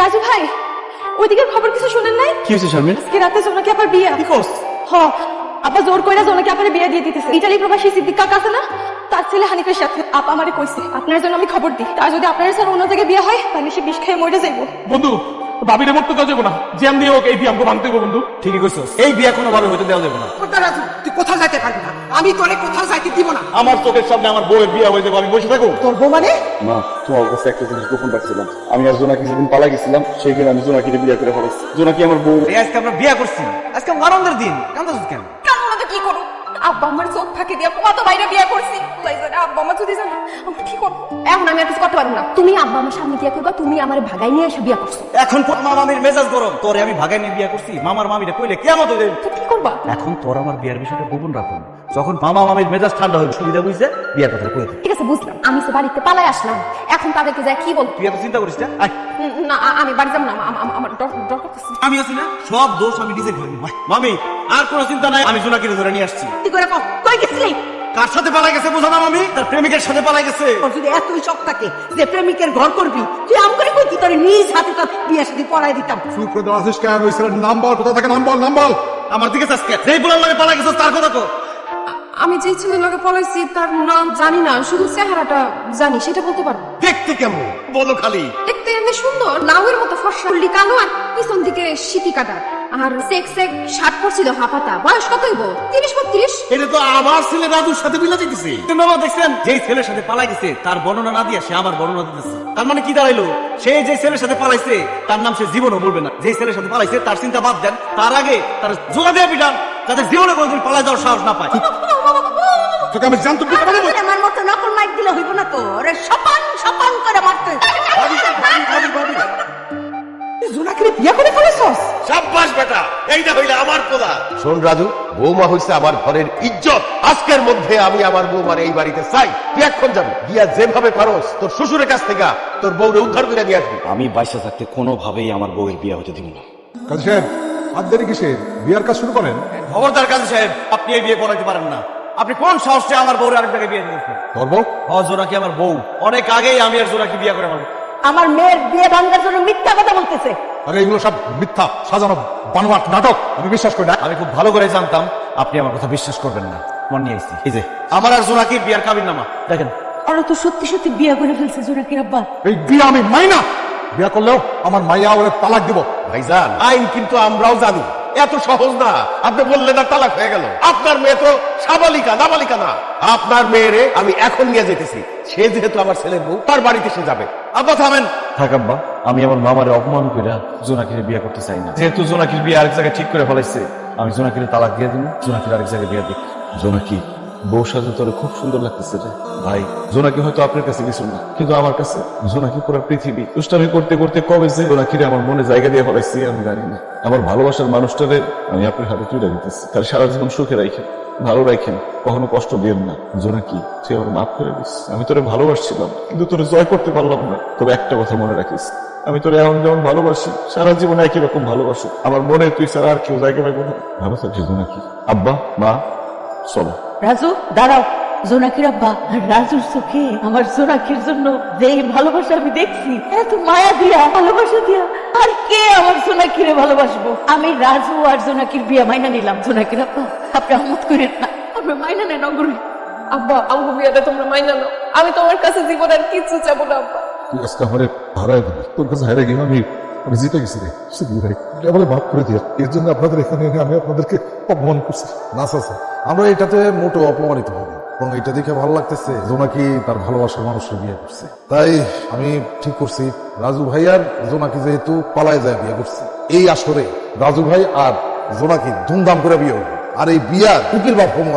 রাজু ভাই ওইদিকে খবর কিছু শুনেন নাই? কি হয়েছে শর্মিল আজকে রাতে জোনাকে আবার বিয়ে। কি কোস হ আপা জোর কইরা জোনাকে আবার বিয়ে দিয়ে দিতেছে। ইতালি প্রবাসী সিদ্দিক কাকা আছে না? তার ছেলে হানিফের সাথে। আপা আমারে কইছে আপনার জন্য আমি খবর দিই। তার যদি আপনার সাথে অন্য জায়গায় বিয়ে হয় তাহলে সে বিষ খেয়ে মরে যাইবো। বন্ধু ভাবিরে মরতে দেওয়া যাব না। জ্যাম দিয়ে ওকে এই দিয়ে আমাকে ভাঙতে হবে বন্ধু। ঠিকই কইছস। এই বিয়া কোনো ভাবে হইতে দেওয়া যাবে না। রাজু তুই কোথাও যাইতে পারবি না। আমি তোরে কোথাও যাইতে দিব না। আমার চোখের সামনে আমার বউয়ের বিয়ে হয়ে যাবে আমি বসে থাকব? তোর বউ মানে? মা তোমার কাছে একটা জিনিস গোপন রাখছিলাম। আমি আর জোনাকি যেদিন পালা গেছিলাম সেইদিন আমি জোনাকিকে বিয়ে করে ফেলাইছি জোনাকি আমার বউ। আজকে আমরা বিয়া করছি। আজকে আমার আনন্দের দিন। কান্দাছ কেন? কেমন কি করব? আব্বা আমার চোখ ফাঁকি দিয়ে কত বাইরে বিয়ে করছি। আব্বা আমার যদি জানো আমি কি করব? এখন আমি আর কিছু করতে পারব না। তুমি আব্বা আমার সামনে দিয়া করবা তুমি আমার ভাগাই নিয়ে এসে বিয়ে করছ। এখন আমার মামির মেজাজ গরম তোরে আমি ভাগাই নিয়ে বিয়া করছি মামার মামিটা কইলে কেমন হইবে? তো কি করবা? এখন তোর আমার বিয়ার বিষয়টা গোপন রাখুন। যখন মামা মামির মেজাজ ঠান্ডা হবে সুবিধা বুঝছে? বিয়ার কথা কই ঠিক আছে বুঝলাম। আমি তো বাড়িতে পালাই আসলাম। এখন তাদেরকে যাই কি বলব তুই এত চিন্তা করিস না? না আমি বাড়ি যাব না। আম- আম- আমার ডর আমি আছি না সব দোষ আমি নিজে ঘরে নিব। মামি আর কোনো চিন্তা নাই আমি জোনাকিরে ধরে নিয়ে আসছি। কি করে কই গেছিলি? কার সাথে পালাই গেছে বোঝা না মামি? তার প্রেমিকের সাথে পালাই গেছে। তোর যদি এতই শখ থাকে যে প্রেমিকের ঘর করবি তুই আম করে কই তোর নিজ হাতে তোর বিয়ে শাদী পড়াই দিতাম। চুপ করে দেওয়া আছিস কেন ওই ছেলের নাম বল কোথা থেকে নাম বল নাম বল আমার দিকে চাষকে যেই বলার লাগে পালাই গেছে তার কথা কো আমি যে ছেলের লগে পলাইছি তার নাম জানি না শুধু চেহারাটা জানি সেটা বলতে পারব দেখতে কেমন? বলো খালি। দেখতে এমনি সুন্দর লাউয়ের মতো ফর্সা ফুললি কালো আর পিছন দিকে সিটি কাটা আর সেক সেক শার্ট পরছিল হাফাতা। বয়স কত হইব? তিরিশ বত্রিশ? এটা তো আমার ছেলে রাজুর সাথে মিলা দিতেছে তুমি বাবা দেখছেন যেই ছেলের সাথে পালাই গেছে তার বর্ণনা না দিয়ে সে আমার বর্ণনা দিতেছে। তার মানে কি দাঁড়াইলো? সে যে ছেলের সাথে পালাইছে তার নাম সে জীবনও বলবে না। যে ছেলের সাথে পালাইছে তার চিন্তা বাদ দেন। তার আগে তার জোড়া দিয়ে পিটান যাতে জীবনে কোনোদিন পালাই যাওয়ার সাহস না পায়। তোকে আমি জানতে পারব? আর আমার মতো নকল মাইক দিলে হইব না তো। সপান সপান করে মারতে। তুই জোনাকিরে বিয়ে করে ফেলেছস? সাব্বাস বেটা এইটা হইলে আমার পোলা শোন রাজু বৌমা হইছে আমার ঘরের ইজ্জত। আজকের মধ্যে আমি আমার বৌমার এই বাড়িতে চাই। তুই এখন যাবি গিয়া যেভাবে পারস তোর শ্বশুরের কাছ থেকে তোর বউরে উদ্ধার করে নিয়ে আসবি। আমি বাইসা থাকতে কোনোভাবেই আমার বউয়ের বিয়ে হতে দিব না। কাজী সাহেব আর দেরি কিসের? বিয়ার কাজ শুরু করেন? খবরদার কাজী সাহেব আপনি এই বিয়ে করাইতে পারেন না। আপনি কোন সাহসে আমার বউরে আরেক জায়গায় বিয়ে দিয়েছেন? ধর্ম হ জোনাকি আমার বউ? অনেক আগেই আমি আর জোনাকি বিয়ে করে আমার আমার মেয়ের বিয়ে ভাঙার জন্য মিথ্যা কথা বলতেছে। আরে এগুলো সব মিথ্যা সাজানো বানোয়াট নাটক। আমি বিশ্বাস করি না। আমি খুব ভালো করে জানতাম আপনি আমার কথা বিশ্বাস করবেন না। মন নিয়ে এসেছি এই যে আমার আর জোনাকির বিয়ার কাবিন নামা দেখেন। ওরা তো সত্যি সত্যি বিয়ে করে ফেলছে জোনাকির আব্বা? এই বিয়ে আমি মাইনা বিয়া করলেও আমার মাইয়া ওরে তালাক দিব। ভাইজান। আইন কিন্তু আমরাও জানি। এত সহজ না। আপনি বললেন না তালাক হয়ে গেল। আপনার মেয়ে তো সাবালিকা নাবালিকা না। আপনার মেয়েরে আমি এখন নিয়ে যেতেছি। সে যেহেতু আমার ছেলের বউ তার বাড়িতে সে যাবে। আব্বা থামেন। থাক আব্বা আমি আমার মামারে অপমান করে জোনাকিরে বিয়ে করতে চাই না। যেহেতু জোনাকির বিয়ে আরেক জায়গায় ঠিক করে ফেলাইছে আমি জোনাকিরে তালাক দিয়ে দিন জোনাকির আরেক জায়গায় বিয়ে দিই জোনাকি বউ তোর খুব সুন্দর লাগতেছে রে। ভাই, জোনাকি হয়তো আপনার কাছে কিছু না, কিন্তু আমার কাছে জোনাকি পুরো পৃথিবী। দুষ্টামি করতে করতে কবে যে আমার মনে জায়গা দিয়ে আমি জানি না। আমার ভালোবাসার মানুষটারে আমি আপনার হাতে তুলে দিতেছি। তার সারা জীবন সুখে রাখেন ভালো রাখেন কখনো কষ্ট দিয়েন না। জোনাকি, তুই আমার মাফ করে দিস। আমি তোরে ভালোবাসছিলাম, কিন্তু তোরে জয় করতে পারলাম না। তবে একটা কথা মনে রাখিস, আমি তোরে এমন যেমন ভালোবাসি, সারা জীবনে একই রকম ভালোবাসি। আমার মনে তুই ছাড়া আর কেউ জায়গা পাইব না। ভালো থাকিস জোনাকি। আব্বা, মা চলো রাজু দাঁড়াও। জোনাকির আব্বা রাজুর চোখে আমার জোনাকির জন্য যে ভালোবাসা আমি দেখছি এত মায়া দিয়া ভালোবাসা দিয়া আর কে আমার জোনাকিরে ভালোবাসবো? আমি রাজু আর জোনাকির বিয়া মাইনা নিলাম। জোনাকির আব্বা আপনি আহমত করেন না। আমরা মাইনা নেন অগ্রহী আব্বা আব্বু বিয়াতে তোমরা মাইনা নাও। আমি তোমার কাছে জীবন আর কিছু চাবো না আব্বা। তুই আজকে আমারে হারাই তোর কাছে হারাই গিয়ে আমি আমি জিতে গেছি রে এটা মাফ করে দিয়ে এর জন্য আপনাদের এখানে এনে আমি আপনাদেরকে অপমান করছি। না, স্যার আমরা এটাতে মোটো অপমানিত হব এবং এটা দেখে ভালো লাগতেছে জোনাকি তার ভালোবাসার মানুষের বিয়ে করছে। তাই আমি ঠিক করছি, রাজু ভাই আর জোনাকি যেহেতু পালায় যায় বিয়ে করছে। এই আসরে রাজু ভাই আর জোনাকি ধুমধাম করে বিয়ে হবে আর এই বিয়া কুকির বাপ হোম